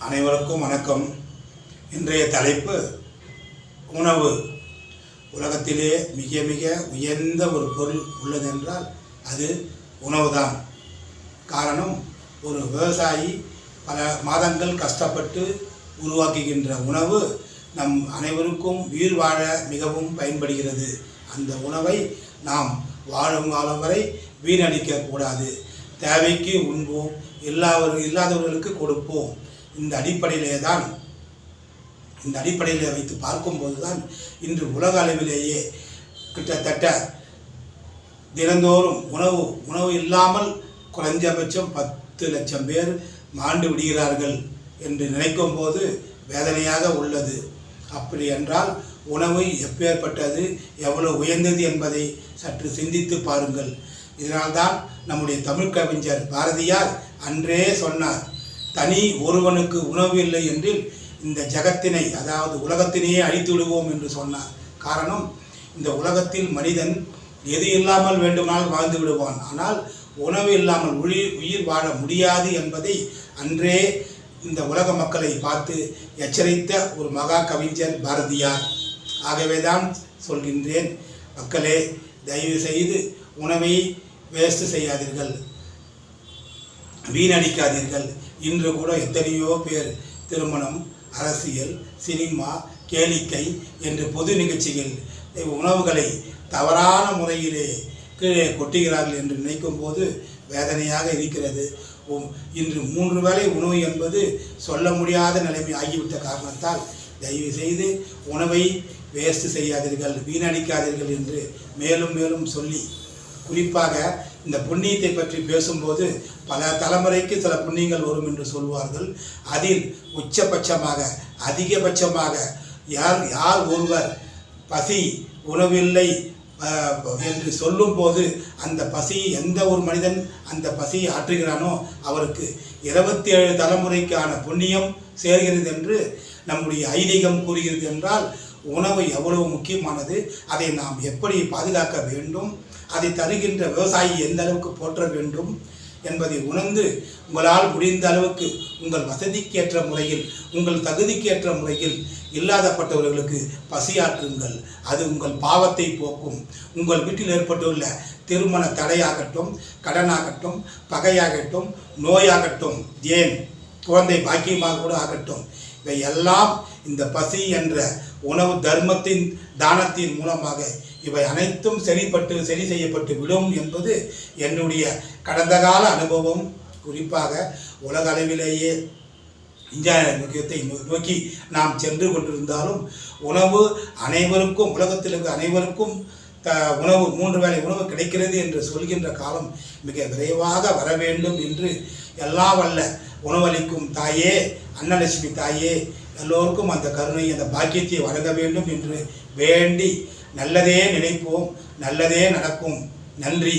அனைவருக்கும் வணக்கம். இன்றைய தலைப்பு உணவு. உலகத்திலே மிக மிக உயர்ந்த ஒரு பொருள் உள்ளதென்றால் அது உணவுதான். காரணம் ஒரு விவசாயி பல மாதங்கள் கஷ்டப்பட்டு உருவாக்குகின்ற உணவு நம் அனைவருக்கும் உயிர் வாழ மிகவும் பயன்படுகிறது. அந்த உணவை நாம் வாழும் காலம் வரை வீணடிக்கக்கூடாது. தேவைக்கு உண்போம் இல்லாதவர் இல்லாதவர்களுக்கு கொடுப்போம். இந்த அடிப்படையிலே தான் இந்த அடிப்படையில் வைத்து பார்க்கும்போது தான் இன்று உலக அளவிலேயே கிட்டத்தட்ட தினந்தோறும் உணவு உணவு இல்லாமல் குறைஞ்சபட்சம் பத்து லட்சம் பேர் மாண்டு விடுகிறார்கள் என்று நினைக்கும் போது வேதனையாக உள்ளது. அப்படி என்றால் உணவு எப்பேற்பட்டது எவ்வளவு உயர்ந்தது என்பதை சற்று சிந்தித்து பாருங்கள். இதனால்தான் நம்முடைய தமிழ் கவிஞர் பாரதியார் அன்றே சொன்னார் தனி ஒருவனுக்கு உணவு இல்லை என்றில் இந்த ஜகத்தினை அதாவது உலகத்தினையே அழித்து விடுவோம் என்று சொன்னார். காரணம் இந்த உலகத்தில் மனிதன் எது இல்லாமல் வேண்டுமானால் வாழ்ந்து விடுவான். ஆனால் உணவு இல்லாமல் உயிர் உயிர் வாழ முடியாது என்பதை அன்றே இந்த உலக மக்களை பார்த்து எச்சரித்த ஒரு மகா கவிஞர் பாரதியார். ஆகவே தான் சொல்கின்றேன் மக்களே தயவு செய்து உணவை வேஸ்ட் செய்யாதீர்கள். வீணடிக்காதீர்கள். இன்று கூட எத்தனையோ பேர் திருமணம் அரசியல் சினிமா கேளிக்கை என்று பொது நிகழ்ச்சிகள் உணவுகளை தவறான முறையிலே கீழே கொட்டுகிறார்கள் என்று நினைக்கும் போது வேதனையாக இருக்கிறது. இன்று மூன்று வேளை உணவு என்பது சொல்ல முடியாத நிலைமை ஆகிவிட்ட காரணத்தால் தயவு செய்து உணவை வேஸ்ட் செய்யாதீர்கள் வீணடிக்காதீர்கள் என்று மேலும் மேலும் சொல்லி குறிப்பாக இந்த புண்ணியத்தை பற்றி பேசும்போது பல தலைமுறைக்கு சில புண்ணியங்கள் வரும் என்று சொல்வார்கள். அதில் உச்சபட்சமாக அதிகபட்சமாக யார் யார் ஒருவர் பசி உணவில்லை என்று சொல்லும்போது அந்த பசி எந்த ஒரு மனிதன் அந்த பசியை ஆற்றுகிறானோ அவருக்கு இருபத்தி ஏழு தலைமுறைக்கான புண்ணியம் சேர்கிறது என்று நம்முடைய ஐதீகம் கூறுகிறது என்றால் உணவு எவ்வளவு முக்கியமானது அதை நாம் எப்படி பாதுகாக்க வேண்டும் அதை தருகின்ற விவசாயி எந்த அளவுக்கு போற்ற வேண்டும் என்பதை உணர்ந்து உங்களால் முடிந்த அளவுக்கு உங்கள் வசதிக்கேற்ற முறையில் உங்கள் தகுதிக்கேற்ற முறையில் இல்லாதப்பட்டவர்களுக்கு பசியாற்றுங்கள். அது உங்கள் பாவத்தை போக்கும். உங்கள் வீட்டில் ஏற்பட்டுள்ள திருமண தடையாகட்டும் கடனாகட்டும் பகையாகட்டும் நோயாகட்டும் ஏன்? குழந்தை பாக்கியமாக கூட ஆகட்டும். இவை எல்லாம் இந்த பசி என்ற உணவு தர்மத்தின் தானத்தின் மூலமாக இவை அனைத்தும் சரிப்பட்டு சரி செய்யப்பட்டு விடும் என்பது என்னுடைய கடந்த கால அனுபவம். குறிப்பாக உலக அளவிலேயே இந்தியா முக்கியத்தை நோக்கி நாம் சென்று கொண்டிருந்தாலும் உணவு அனைவருக்கும் உலகத்தில் இருக்க அனைவருக்கும் த உணவு மூன்று வேளை உணவு கிடைக்கிறது என்று சொல்கின்ற காலம் மிக விரைவாக வர வேண்டும் என்று எல்லா வல்ல உணவளிக்கும் தாயே அன்னலட்சுமி தாயே எல்லோருக்கும் அந்த கருணை அந்த பாக்கியத்தை வழங்க வேண்டும் என்று வேண்டி நல்லதே நினைப்போம் நல்லதே நடக்கும். நன்றி.